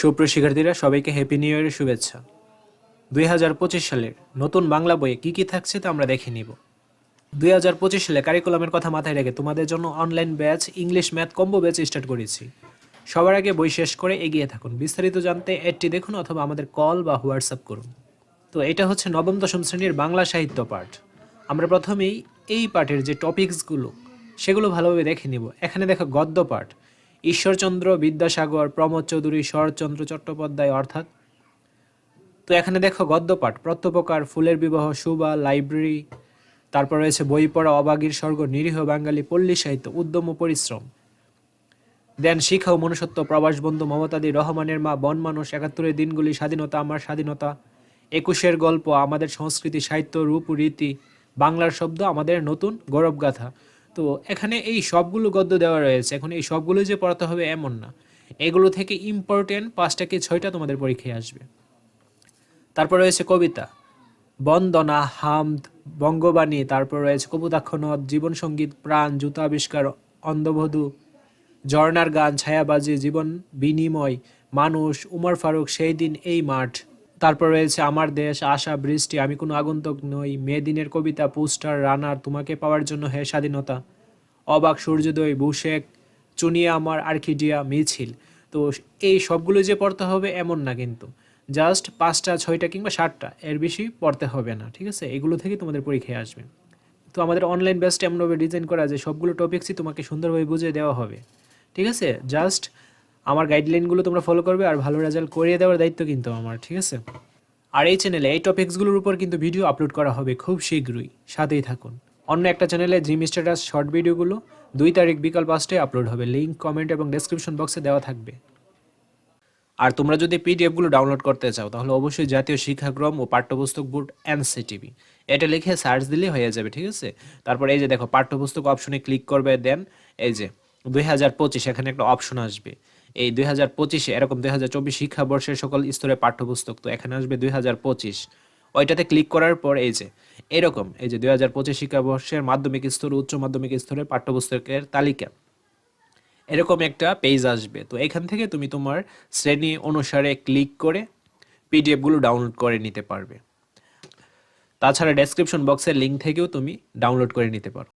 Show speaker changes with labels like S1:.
S1: সুপ্রিয় শিক্ষার্থীরা, সবাইকে হ্যাপি নিউ ইয়ারের শুভেচ্ছা। দুই হাজার পঁচিশ সালের নতুন বাংলা বইয়ে কী কী থাকছে তা আমরা দেখে নিব। দুই হাজার পঁচিশ সালে কারিকুলামের কথা মাথায় রেখে তোমাদের জন্য online batch English math combo batch start করেছি। সবার আগে বই শেষ করে এগিয়ে থাকুন। বিস্তারিত জানতে অ্যাডটি দেখুন অথবা আমাদের কল বা হোয়াটসঅ্যাপ করুন। তো এটা হচ্ছে নবম, দশম শ্রেণির বাংলা সাহিত্য পাঠ। আমরা প্রথমেই এই পাঠের যে টপিকসগুলো সেগুলো ভালোভাবে দেখে নিব। এখানে দেখো গদ্য পাঠ। ঈশ্বরচন্দ্র বিদ্যাসাগর, প্রমোদ চৌধুরী, শরৎচন্দ্র চট্টোপাধ্যায় অর্থাৎ। তো এখানে দেখো গদ্যপাঠ, প্রত্যপকার, ফুলের বিবাহ, সুবা, লাইব্রেরি, তারপর রয়েছে বই পড়া, অবাগীর স্বর্গ, নিরীহ বাঙালি, পল্লী সাহিত্য, উদ্যম ও পরিশ্রম। দেন শিখা ও মনুষ্যত্ব, প্রবাস বন্ধু মমতাদি, রহমানের মা, বন মানুষ, একাত্তরের দিনগুলি, স্বাধীনতা, আমার স্বাধীনতা। একুশের গল্প, আমাদের সংস্কৃতি, সাহিত্য, রূপ, রীতি, বাংলার শব্দ, আমাদের নতুন গৌরবগাথা। তো এখানে এই সবগুলো গদ্য দেওয়া রয়েছে। এখন এই সবগুলো যে পড়াতে হবে এমন না। এগুলো থেকে ইম্পর্টেন্ট পাঁচটা কি ছয়টা তোমাদের পরীক্ষায় আসবে। তারপর রয়েছে কবিতা। বন্দনা, হামদ, বঙ্গবাণী, তারপর রয়েছে কপুতাক্ষ নদ জীবন সংগীত, প্রাণ, জুতা আবিষ্কার, অন্ধবধূ, ঝর্ণার গান, ছায়াবাজি, জীবন বিনিময়, মানুষ, উমর ফারুক, সেই দিন, এই মাঠ। তারপর রয়েছে আমার দেশ, আশা, বৃষ্টি, আমি কোনো আগন্তুক নই। মেদিনের কবিতা, পোস্টার, রানার, তোমাকে পাওয়ার জন্য হে স্বাধীনতা। অবাক, সূর্যোদয়, বুশেক, চুনিয়া আমার আর্কিডিয়া, মিছিল। তো এই সবগুলো যে পড়তে হবে এমন না কিন্তু। জাস্ট পাঁচটা, ছয়টা কিংবা সাতটা, এর বেশি পড়তে হবে না, ঠিক আছে? এগুলো থেকে তোমাদের পরীক্ষায় আসবে। তো আমাদের অনলাইন ব্যাচটা এমনভাবে ডিজাইন করা যে সবগুলো টপিক্সই তোমাকে সুন্দরভাবে বুঝিয়ে দেওয়া হবে, ঠিক আছে? জাস্ট আমার গাইডলাইনগুলো তোমরা ফলো করবে আর ভালো রেজাল্ট করিয়ে দেওয়ার দায়িত্ব কিন্তু আমার, ঠিক আছে? আর এই চ্যানেলে এই টপিকসগুলোর উপর কিন্তু ভিডিও আপলোড করা হবে খুব শীঘ্রই। সাথেই থাকুন। অন্য একটা চ্যানেলে জিম স্ট্যাটাস শর্ট ভিডিওগুলো দুই তারিখ বিকাল পাঁচটায় আপলোড হবে। লিঙ্ক কমেন্ট এবং ডেসক্রিপশন বক্সে দেওয়া থাকবে। আর তোমরা যদি পিডিএফগুলো ডাউনলোড করতে চাও, তাহলে অবশ্যই জাতীয় শিক্ষাক্রম ও পাঠ্যপুস্তক বোর্ড এনসিটিভি এটা লিখে সার্চ দিলে হয়ে যাবে, ঠিক আছে? তারপর এই যে দেখো, পাঠ্যপুস্তক অপশনে ক্লিক করবে দেন এই যে দুই হাজার পঁচিশ, এখানে একটা অপশন আসবে। এই দুই হাজার পঁচিশে, এরকম দুই হাজার চব্বিশ শিক্ষাবর্ষের সকল স্তরের পাঠ্যপুস্তক তো এখানে আসবে দুই হাজার পঁচিশ। ওইটাতে ক্লিক করার পর এই যে, এরকম, এই যে দুই হাজার পঁচিশ শিক্ষাবর্ষের মাধ্যমিক স্তর, উচ্চ মাধ্যমিক স্তরের পাঠ্যপুস্তকের তালিকা। এরকম একটা পেজ আসবে। তো এখান থেকে তুমি তোমার শ্রেণি অনুসারে ক্লিক করে পিডিএফগুলো ডাউনলোড করে নিতে পারবে। তাছাড়া ডেসক্রিপশন বক্সের লিঙ্ক থেকেও তুমি ডাউনলোড করে নিতে পারো।